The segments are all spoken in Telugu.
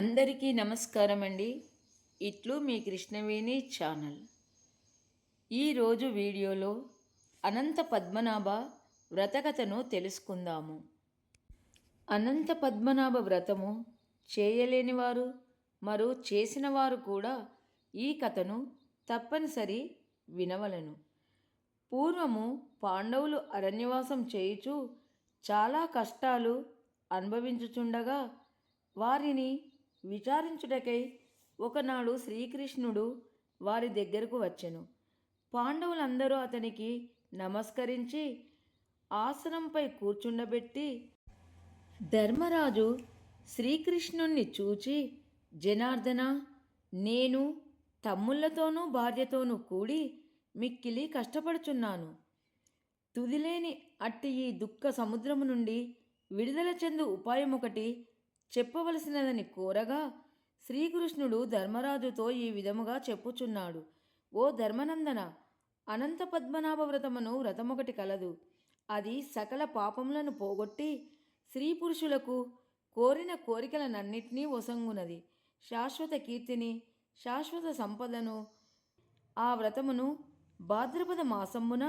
అందరికీ నమస్కారం అండి. ఇట్లు మీ కృష్ణవేణి ఛానల్. ఈరోజు వీడియోలో అనంత పద్మనాభ వ్రతకథను తెలుసుకుందాము. అనంత పద్మనాభ వ్రతము చేయలేనివారు మరో చేసిన వారు కూడా ఈ కథను తప్పనిసరి వినవలను. పూర్వము పాండవులు అరణ్యవాసం చేయుచు చాలా కష్టాలు అనుభవించుచుండగా వారిని విచారించుటకై ఒకనాడు శ్రీకృష్ణుడు వారి దగ్గరకు వచ్చెను. పాండవులందరూ అతనికి నమస్కరించి ఆసనంపై కూర్చుండబెట్టి ధర్మరాజు శ్రీకృష్ణుణ్ణి చూచి జనార్దన నేను తమ్ముళ్ళతోనూ భార్యతోనూ కూడి మిక్కిలి కష్టపడుచున్నాను. తుదిలేని అట్టి ఈ దుఃఖ సముద్రము నుండి విడుదల చెందు ఉపాయం ఒకటి చెప్పవలసినదని కోరగా శ్రీకృష్ణుడు ధర్మరాజుతో ఈ విధముగా చెప్పుచున్నాడు. ఓ ధర్మనందన! అనంత పద్మనాభ వ్రతమును వ్రతమొకటి కలదు. అది సకల పాపములను పోగొట్టి స్త్రీ పురుషులకు కోరిన కోరికలనన్నిటినీ ఒసంగునది శాశ్వత కీర్తిని శాశ్వత సంపదను ఆ వ్రతమును భాద్రపద మాసమున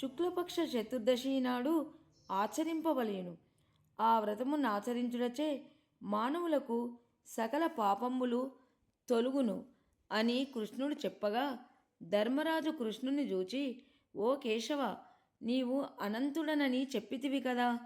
శుక్లపక్ష చతుర్దశి నాడు ఆచరింపవలేను. ఆ వ్రతమును ఆచరించుడచే మానవులకు సకల పాపములు తొలుగును అని కృష్ణుడు చెప్పగా ధర్మరాజు కృష్ణుని చూచి ఓ కేశవ నీవు అనంతుడనని చెప్పితివి కదా.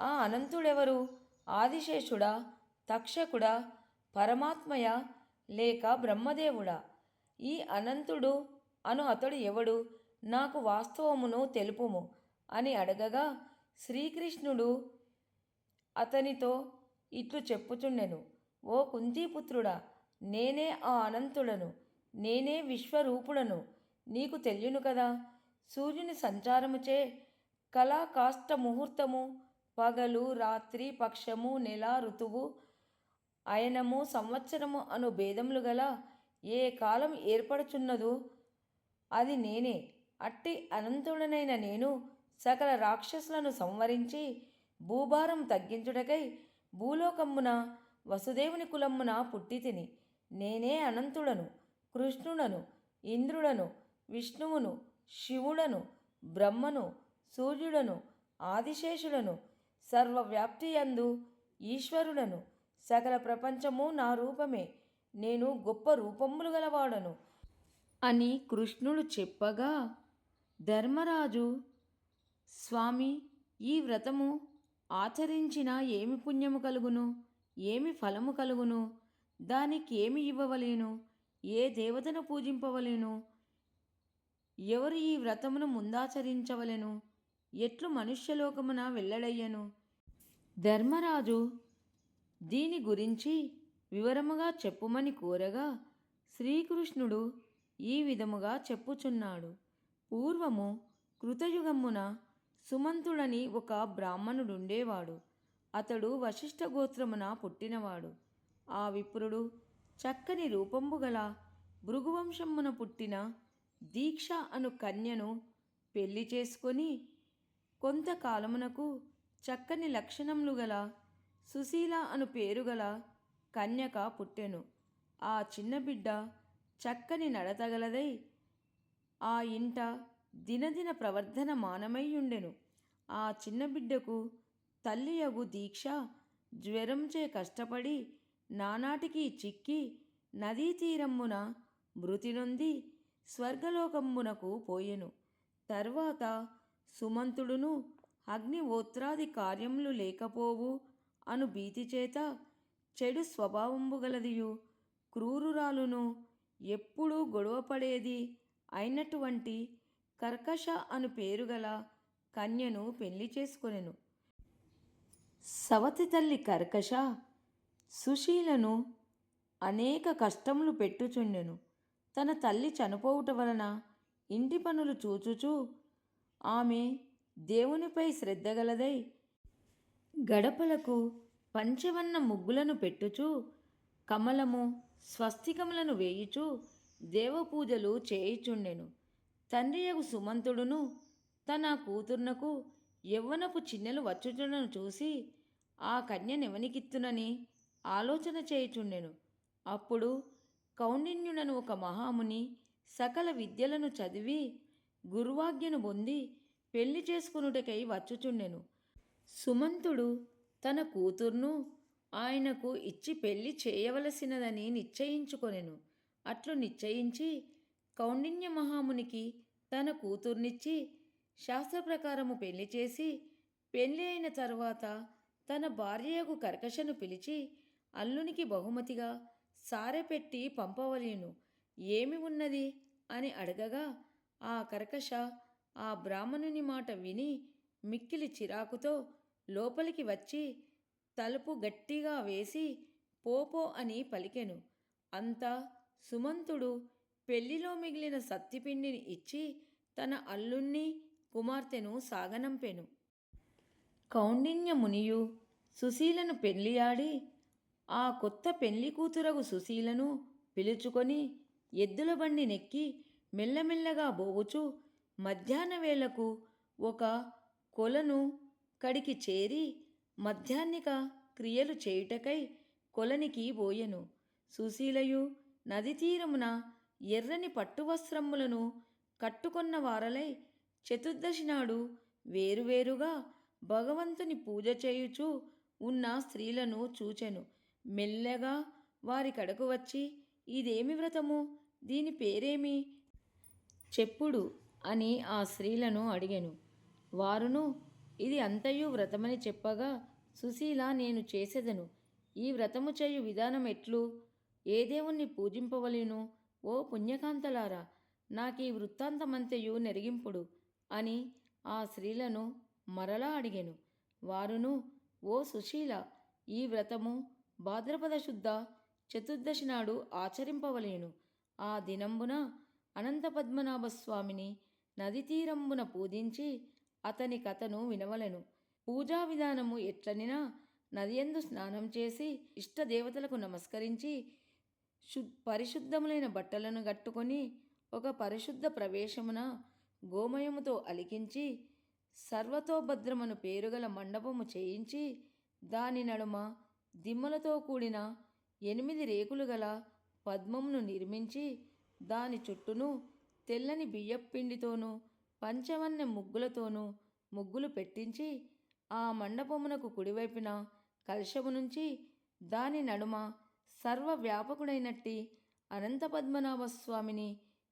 ఆ అనంతుడెవరు? ఆదిశేషుడా తక్షకుడా పరమాత్మయ లేక బ్రహ్మదేవుడా? ఈ అనంతుడు అను అతడు ఎవడు? నాకు వాస్తవమును తెలుపుము అని అడగగా శ్రీకృష్ణుడు అతనితో ఇట్లు చెప్పుచుండెను. ఓ కుంతీపుత్రుడా నేనే ఆ అనంతుడను నేనే విశ్వరూపుడను నీకు తెలియను కదా? సూర్యుని సంచారముచే కళా కాష్ట ముహూర్తము పగలు రాత్రి పక్షము నెల ఋతువు అయనము సంవత్సరము అను భేదములు గల ఏ కాలం ఏర్పడుచున్నదో? అది నేనే. అట్టి అనంతుడనైన నేను సకల రాక్షసులను సంవరించి భూభారం తగ్గించుటకై భూలోకమ్మున వసుదేవుని కులమ్మున పుట్టితిని నేనే అనంతుడను కృష్ణుడను ఇంద్రుడను విష్ణువును శివుడను బ్రహ్మను సూర్యుడను ఆదిశేషుడను సర్వవ్యాప్తియందు ఈశ్వరుడను. సకల ప్రపంచము నా రూపమే. నేను గొప్ప రూపములు గలవాడను. అని కృష్ణుడు చెప్పగా ధర్మరాజు స్వామి ఈ వ్రతము ఆచరించిన ఏమి పుణ్యము కలుగును? ఏమి ఫలము కలుగును? దానికి ఏమి ఇవ్వవలేను? ఏ దేవతను పూజింపవలేను? ఎవరు ఈ వ్రతమును ముందాచరించవలెను? ఎట్లు మనుష్యలోకమున వెల్లడయ్యను? ధర్మరాజు దీని గురించి వివరముగా చెప్పుమని కోరగా శ్రీకృష్ణుడు ఈ విధముగా చెప్పుచున్నాడు. పూర్వము కృతయుగమున సుమంతుడని ఒక బ్రాహ్మణుడుండేవాడు. అతడు వశిష్ఠ గోత్రమున పుట్టినవాడు. ఆ విప్రుడు చక్కని రూపంబు గల భృగువంశమున పుట్టిన దీక్ష అను కన్యను పెళ్ళి చేసుకొని కొంతకాలమునకు చక్కని లక్షణములు గల సుశీల అను పేరు గల కన్యక పుట్టెను. ఆ చిన్న బిడ్డ చక్కని నడతగలదై ఆ ఇంట దినదిన ప్రవర్ధన మానమయ్యుండెను. ఆ చిన్న బిడ్డకు తల్లియగు దీక్ష జ్వరంచే కష్టపడి నానాటికి చిక్కి నదీ తీరమ్మున మృతి నొంది స్వర్గలోకమ్మునకు పోయెను. తర్వాత సుమంతుడును అగ్నిహోత్రాది కార్యములు లేకపోవు అను భీతిచేత చెడు స్వభావంబు గలదియు క్రూరురాలును ఎప్పుడూ గొడవపడేది అయినటువంటి కర్కశ అను పేరుగల కన్యను పెళ్ళి చేసుకొనెను. సవతి తల్లి కర్కష సుశీలను అనేక కష్టములు పెట్టుచుండెను తన తల్లి చనిపోవుట వలన ఇంటి పనులు చూచుచూ ఆమె దేవునిపై శ్రద్ధగలదై గడపలకు పంచవన్న ముగ్గులను పెట్టుచూ కమలము స్వస్తికములను వేయుచూ దేవపూజలు చేయుచుండెను. తండ్రియగు సుమంతుడును తన కూతుర్నకు యవ్వనపు చిన్నెలు వచ్చుచుండను చూసి ఆ కన్యనెవనికిత్తునని ఆలోచన చేయుచుండెను. అప్పుడు కౌండిన్యుడను ఒక మహాముని సకల విద్యలను చదివి గురువాజ్ఞను పొంది పెళ్ళి చేసుకునుటకై వచ్చుచుండెను. సుమంతుడు తన కూతుర్ను ఆయనకు ఇచ్చి పెళ్ళి చేయవలసినదని నిశ్చయించుకొనెను. అట్లు నిశ్చయించి కౌండిన్య మహామునికి తన కూతుర్నిచ్చి శాస్త్ర ప్రకారము పెళ్ళి చేసి పెళ్ళి అయిన తరువాత తన భార్యకు కర్కశను పిలిచి అల్లునికి బహుమతిగా సారె పెట్టి పంపవలేను ఏమి ఉన్నది? అని అడగగా ఆ కర్కశ ఆ బ్రాహ్మణుని మాట విని మిక్కిలి చిరాకుతో లోపలికి వచ్చి తలుపు గట్టిగా వేసి పోపో అని పలికెను. అంతా సుమంతుడు పెళ్ళిలో మిగిలిన సత్తిపిండిని ఇచ్చి తన అల్లుణ్ణి కుమార్తెను సాగనంపెను. కౌండిన్య మునియు సుశీలను పెళ్ళియాడి ఆ కొత్త పెళ్ళి కూతురగు సుశీలను పిలుచుకొని ఎద్దుల బండి నెక్కి మెల్లమెల్లగా బోగుచు మధ్యాహ్న వేళకు ఒక కొలను కడికి చేరి మధ్యాహ్నిక క్రియలు చేయుటకై కొలనికి పోయెను సుశీలయు నది తీరమున ఎర్రని పట్టువస్త్రములను కట్టుకొన్న వారలై చతుర్దశి నాడు వేరువేరుగా భగవంతుని పూజ చేయుచు ఉన్న స్త్రీలను చూచెను. మెల్లగా వారి కడకు వచ్చి ఇదేమి వ్రతము? దీని పేరేమి? చెప్పుడు అని ఆ స్త్రీలను అడిగాను. వారును ఇది అంతయు వ్రతమని చెప్పగా సుశీల నేను చేసేదను. ఈ వ్రతము చేయు విధానం ఎట్లు? ఏ దేవుణ్ణి పూజింపవలేను? ఓ పుణ్యకాంతలారా నాకీ వృత్తాంతమంతయు నెరిగింపుడు అని ఆ స్త్రీలను మరలా అడిగాను. వారును ఓ సుశీల ఈ వ్రతము భాద్రపద శుద్ధ చతుర్దశి నాడు ఆచరింపవలేను. ఆ దినంబున అనంతపద్మనాభస్వామిని స్వామిని నది తీరంబున పూజించి అతని కథను వినవలెను. పూజా విధానము ఎట్లనినా నదియందు స్నానం చేసి ఇష్టదేవతలకు నమస్కరించి శు పరిశుద్ధములైన బట్టలను కట్టుకొని ఒక పరిశుద్ధ ప్రవేశమున గోమయముతో అలికించి సర్వతోభద్రమను పేరుగల మండపము చేయించి దాని నడుమ దిమ్మలతో కూడిన ఎనిమిది రేకులు గల పద్మమును నిర్మించి దాని చుట్టూను తెల్లని బియ్యపిండితోనూ పంచవన్నె ముగ్గులతోనూ ముగ్గులు పెట్టించి ఆ మండపమునకు కుడివైపున కలశము నుంచి దాని నడుమ సర్వవ్యాపకుడైనట్టి అనంత పద్మనాభ స్వామిని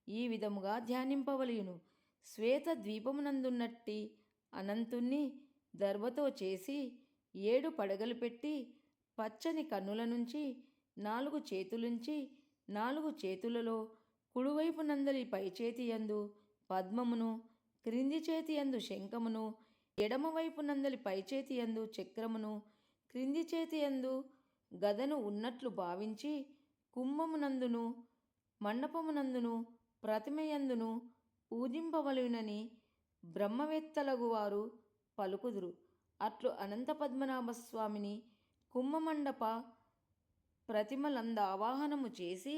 ఈ విధముగా ధ్యానింపవలయును. శ్వేత ద్వీపమునందున్నట్టి అనంతుణ్ణి దర్భతో చేసి ఏడు పడగలు పెట్టి పచ్చని కన్నుల నుంచి నాలుగు చేతులుంచి నాలుగు చేతులలో కుడివైపు నందలి పైచేతి యందు పద్మమును క్రింది చేతి యందు శంఖమును ఎడమవైపు నందలి పైచేతి యందు చక్రమును క్రింది చేతి యందు గదను ఉన్నట్లు భావించి కుంభమునందును మండపమునందును ప్రతిమయందును పూజింపవలెనని బ్రహ్మవేత్తలగు వారు పలుకుదురు. అట్లు అనంత పద్మనాభ స్వామిని కుంభమండప ప్రతిమలంద ఆవాహనము చేసి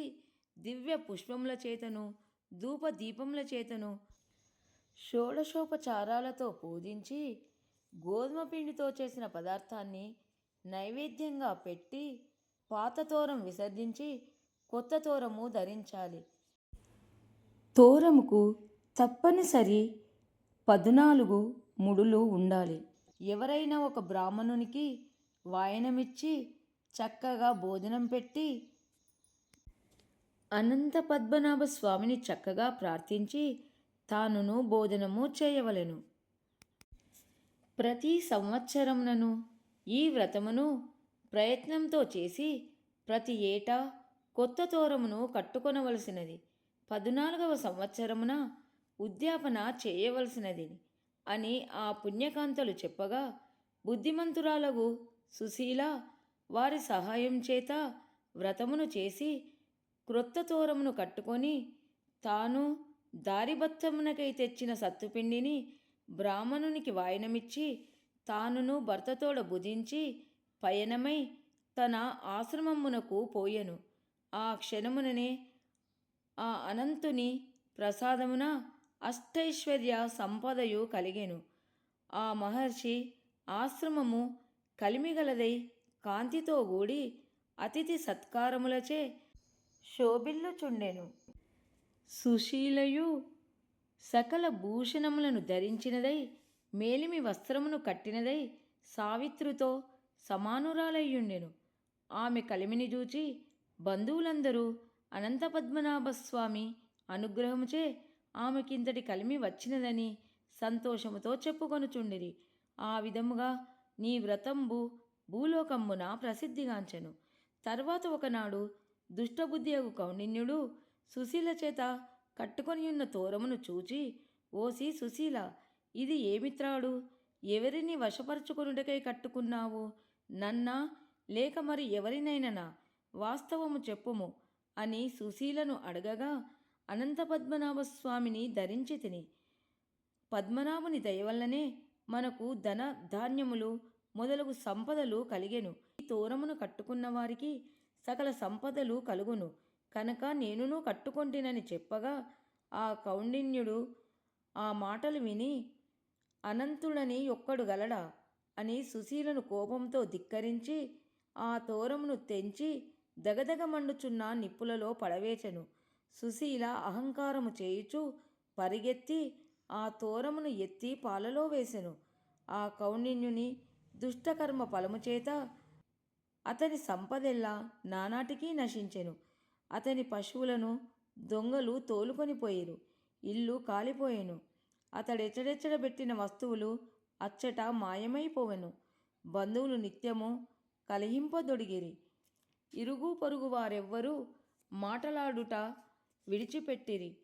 దివ్య పుష్పముల చేతను ధూప దీపముల చేతను షోడశోపచారాలతో పూజించి గోధుమ పిండితో చేసిన పదార్థాన్ని నైవేద్యంగా పెట్టి పాత తోరం విసర్జించి కొత్త తోరము ధరించాలి. తోరముకు తప్పనిసరి పద్నాలుగు ముడులు ఉండాలి. ఎవరైనా ఒక బ్రాహ్మణునికి వాయనమిచ్చి చక్కగా భోజనం పెట్టి అనంత పద్మనాభ స్వామిని చక్కగా ప్రార్థించి తానును భోజనము చేయవలెను. ప్రతి సంవత్సరమునను ఈ వ్రతమును ప్రయత్నంతో చేసి ప్రతి ఏటా కొత్త తోరమును కట్టుకొనవలసినది. పద్నాలుగవ సంవత్సరమున ఉద్యాపన చేయవలసినది అని ఆ పుణ్యకాంతలు చెప్పగా బుద్ధిమంతురాలగు సుశీల వారి సహాయం చేత వ్రతమును చేసి క్రొత్త తోరమును కట్టుకొని తాను దారిబత్తమునకై తెచ్చిన సత్తుపిండిని బ్రాహ్మణునికి వాయనమిచ్చి తానును భర్తతోడ భుజించి పయనమై తన ఆశ్రమమునకు పోయెను. ఆ క్షణముననే ఆ అనంతుని ప్రసాదమున అష్టైశ్వర్య సంపదయు కలిగెను. ఆ మహర్షి ఆశ్రమము కలిమిగలదై కాంతితో గూడి అతిథి సత్కారములచే శోభిల్లుచుండెను. సుశీలయు సకల భూషణములను ధరించినదై మేలిమి వస్త్రమును కట్టినదై సావిత్రుతో సమానురాలయ్యుండెను. ఆమె కలిమిని చూచి బంధువులందరూ అనంతపద్మనాభస్వామి అనుగ్రహముచే ఆమెకింతటి కలిమి వచ్చినదని సంతోషముతో చెప్పుకొనుచుండిరి. ఆ విధముగా నీ వ్రతంబు భూలోకంబున ప్రసిద్ధిగాంచెను. తర్వాత ఒకనాడు దుష్టబుద్ధియగు కౌండిన్యుడు సుశీల చేత కట్టుకొని ఉన్న తోరమును చూచి ఓసి సుశీల ఇది ఏమిత్రాడు ఎవరిని వశపరుచుకొనుటకై కట్టుకున్నావు? నన్నా లేక మరి ఎవరినైనా వాస్తవము చెప్పుము అని సుశీలను అడగగా అనంత పద్మనాభ స్వామిని ధరించి తిని పద్మనాభుని దయవల్లనే మనకు ధన ధాన్యములు మొదలగు సంపదలు కలిగెను. ఈ తోరమును కట్టుకున్న వారికి సకల సంపదలు కలుగును. కనుక నేనును కట్టుకొంటినని చెప్పగా ఆ కౌండిన్యుడు ఆ మాటలు విని అనంతుడని ఒక్కడు గలడా? అని సుశీలను కోపంతో ధిక్కరించి ఆ తోరమును తెంచి దగదగ మండుచున్న నిప్పులలో పడవేచెను. సుశీల అహంకారము చేయుచు పరిగెత్తి ఆ తోరమును ఎత్తి పాలలో వేసెను. ఆ కౌండిన్యుని దుష్టకర్మ ఫలము చేత అతని సంపదెల్లా నానాటికి నశించెను. అతని పశువులను దొంగలు తోలుకొని పోయిరు. ఇల్లు కాలిపోయెను. అతడెచ్చడెచ్చడబెట్టిన వస్తువులు అచ్చట మాయమైపోవెను. బంధువులు నిత్యము కలహింపదొడిగిరి. ఇరుగు పొరుగు వారెవ్వరూ మాటలాడుట విడిచిపెట్టిరి.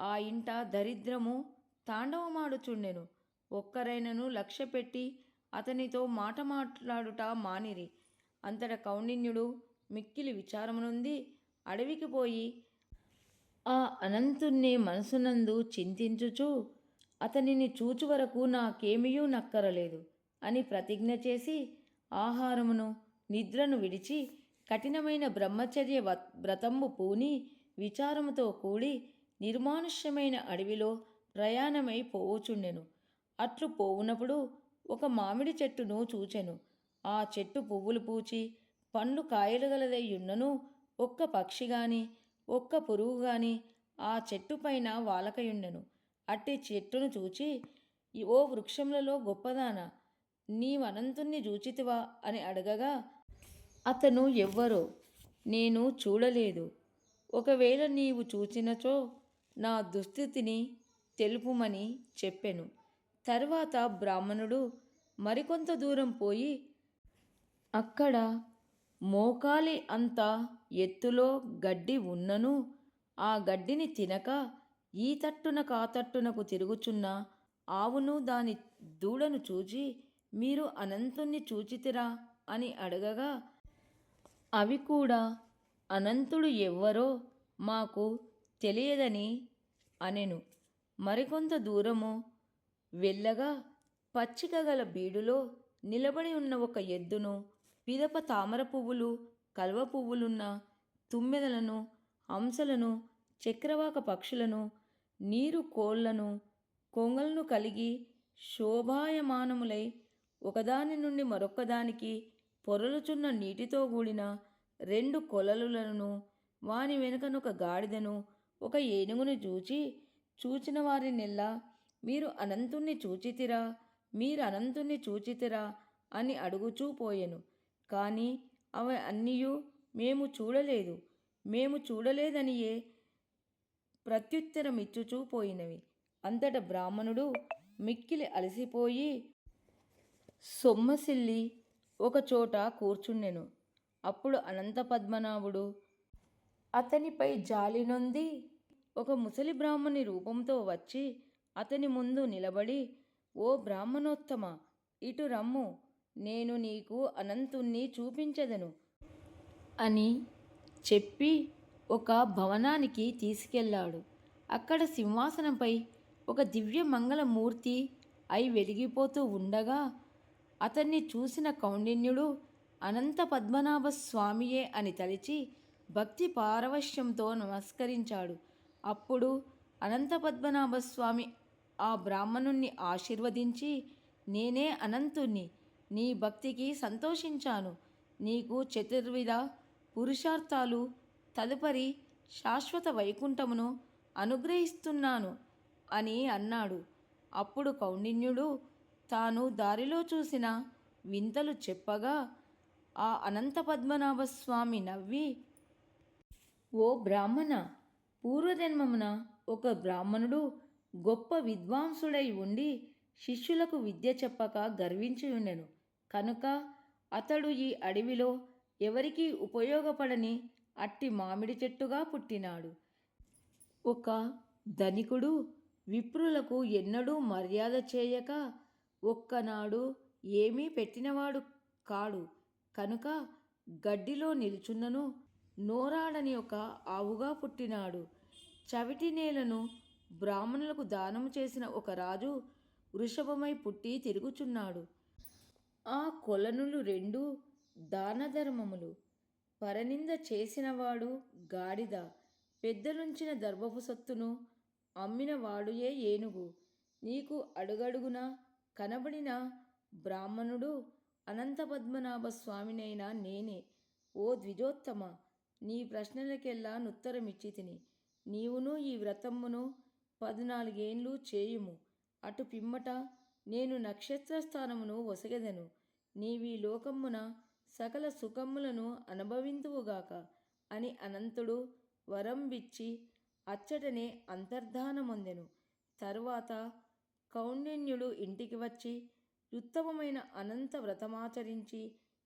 ఆ ఇంట దరిద్రము తాండవమాడుచుండెను. ఒక్కరైనను లక్ష్య పెట్టి అతనితో మాట మాట్లాడుట మానిరి. అంతట కౌండిన్యుడు మిక్కిలి విచారమునుంది. అడవికి పోయి ఆ అనంతుణ్ణి మనసునందు చింతించుచు అతనిని చూచు వరకు నాకేమియూ నక్కరలేదు అని ప్రతిజ్ఞ చేసి ఆహారమును నిద్రను విడిచి కఠినమైన బ్రహ్మచర్య వ్రతంబు పూని విచారముతో కూడి నిర్మానుష్యమైన అడవిలో ప్రయాణమై పోవుచుండెను. అట్లు పోవునప్పుడు ఒక మామిడి చెట్టును చూచెను. ఆ చెట్టు పువ్వులు పూచి పండ్లు కాయలు గలదై ఉన్నను ఒక్క పక్షి గాని ఒక్క పురుగు గాని ఆ చెట్టు పైన వాలకయుండెను. అట్టి చెట్టును చూచి ఓ వృక్షములలో గొప్పదానా? నీవనంతుణ్ణి చూచితివా అని అడగగా అతను ఎవ్వరో? నేను చూడలేదు. ఒకవేళ నీవు చూచినచో నా దుస్థితిని తెలుపుమని చెప్పెను తర్వాత బ్రాహ్మణుడు మరికొంత దూరం పోయి అక్కడ మోకాలి అంతా ఎత్తులో గడ్డి ఉన్నను. ఆ గడ్డిని తినక ఈ తట్టున కాతట్టునకు తిరుగుచున్న ఆవును దాని దూడను చూచి మీరు అనంతుణ్ణి చూచితిరా అని అడగగా అవి కూడా అనంతుడు ఎవ్వరో మాకు తెలియదని అనెను. మరికొంత దూరము వెళ్ళగా పచ్చిక గల బీడులో నిలబడి ఉన్న ఒక ఎద్దును పిదప తామర పువ్వులు కల్వ పువ్వులున్న తుమ్మెదలను అంశలను చక్రవాక పక్షులను నీరు కోళ్ళను కొంగలను కలిగి శోభాయమానములై ఒకదాని నుండి మరొకదానికి పొరలుచున్న నీటితో కూడిన రెండు కొలలులను వాని వెనుకనొక గాడిదను ఒక ఏనుగును చూచి చూచిన వారినెల్లా మీరు అనంతుణ్ణి చూచితిరా మీరు అనంతుణ్ణి చూచితిరా అని అడుగుచూ పోయెను. కానీ అవి అన్నీయు మేము చూడలేదు. మేము చూడలేదనియే ప్రత్యుత్తరమిచ్చుచూ పోయినవి. అంతట బ్రాహ్మణుడు మిక్కిలి అలసిపోయి సొమ్మసిల్లి ఒకచోట కూర్చుండెను. అప్పుడు అనంత పద్మనాభుడు అతనిపై జాలి నొంది ఒక ముసలి బ్రాహ్మణి రూపంతో వచ్చి అతని ముందు నిలబడి ఓ బ్రాహ్మణోత్తమ ఇటు రమ్ము. నేను నీకు అనంతుణ్ణి చూపించదను. అని చెప్పి ఒక భవనానికి తీసుకెళ్ళాడు. అక్కడ సింహాసనంపై ఒక దివ్య మంగళమూర్తి అయి వెలిగిపోతూ ఉండగా అతన్ని చూసిన కౌండిన్యుడు అనంత పద్మనాభ స్వామియే అని తలిచి భక్తి పారవశ్యంతో నమస్కరించాడు. అప్పుడు అనంత పద్మనాభ స్వామి ఆ బ్రాహ్మణుణ్ణి ఆశీర్వదించి నేనే అనంతుణ్ణి నీ భక్తికి సంతోషించాను. నీకు చతుర్విధ పురుషార్థాలు తదుపరి శాశ్వత వైకుంఠమును అనుగ్రహిస్తున్నాను అని అన్నాడు. అప్పుడు కౌండిన్యుడు తాను దారిలో చూసిన వింతలు చెప్పగా ఆ అనంత పద్మనాభ స్వామి నవ్వి ఓ బ్రాహ్మణ పూర్వజన్మమున ఒక బ్రాహ్మణుడు గొప్ప విద్వాంసుడై ఉండి శిష్యులకు విద్య చెప్పక గర్వించి ఉండెను కనుక అతడు ఈ అడవిలో ఎవరికీ ఉపయోగపడని అట్టి మామిడి చెట్టుగా పుట్టినాడు. ఒక ధనికుడు విప్రులకు ఎన్నడూ మర్యాద చేయక ఒక్కనాడు ఏమీ పెట్టినవాడు కాడు. కనుక గడ్డిలో నిలుచున్నను నోరాడని ఒక ఆవుగా పుట్టినాడు. చవిటి నేలను బ్రాహ్మణులకు దానము చేసిన ఒక రాజు వృషభమై పుట్టి తిరుగుచున్నాడు. ఆ కొలనులు రెండు దానధర్మములు. పరనింద చేసినవాడు గాడిద పెద్దలుంచిన దర్భపు సొత్తును అమ్మినవాడుయే ఏనుగు. నీకు అడుగడుగున కనబడిన బ్రాహ్మణుడు అనంత పద్మనాభ స్వామినైనా నేనే. ఓ ద్విజోత్తమ నీ ప్రశ్నలకెల్లా నుత్తరమిచ్చి తిని. నీవును ఈ వ్రతమ్మును పద్నాలుగేండ్లు చేయుము. అటు పిమ్మట నేను నక్షత్ర స్థానమును వసగదను నీవీ లోకమ్మున సకల సుఖములను అనుభవింతువుగాక అని అనంతుడు వరం విచ్చి అచ్చటనే అంతర్ధానమొందెను. తరువాత కౌండిన్యుడు ఇంటికి వచ్చి ఉత్తమమైన అనంత వ్రతమాచరించి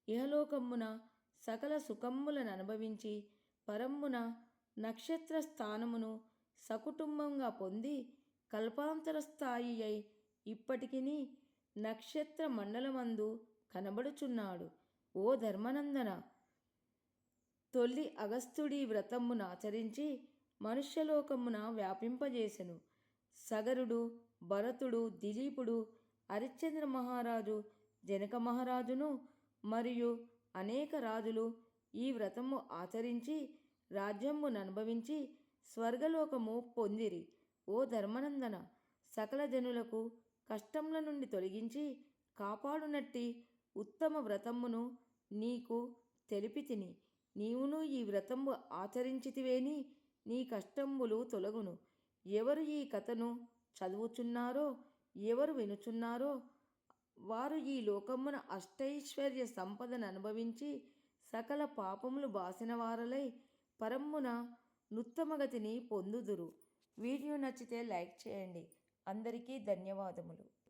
ఇహలోకమ్మున సకల సుఖమ్ములను అనుభవించి పరమ్మున నక్షత్ర స్థానమును సకుటుంబంగా పొంది కల్పాంతర స్థాయి అయి ఇప్పటికిని నక్షత్ర మండలమందు కనబడుచున్నాడు. ఓ ధర్మనందన! తొల్లి అగస్త్యుడి వ్రతమును ఆచరించి మనుష్యలోకమున వ్యాపింపజేసెను. సగరుడు భరతుడు దిలీపుడు హరిశ్చంద్ర మహారాజు జనక మహారాజును మరియు అనేక రాజులు ఈ వ్రతము ఆచరించి రాజ్యమును అనుభవించి స్వర్గలోకము పొందిరి. ఓ ధర్మనందన! సకల జనులకు కష్టముల నుండి తొలగించి కాపాడునట్టి ఉత్తమ వ్రతమును నీకు తెలిపి తిని నీవును ఈ వ్రతము ఆచరించితివేని నీ కష్టంబులు తొలగును. ఎవరు ఈ కథను చదువుచున్నారో ఎవరు వినుచున్నారో వారు ఈ లోకమున అష్టైశ్వర్య సంపదను అనుభవించి సకల పాపములు బాసిన వారలై పరమ్మున నుత్తమగతిని పొందుదురు. వీడియో నచ్చితే లైక్ చేయండి. అందరికీ ధన్యవాదములు.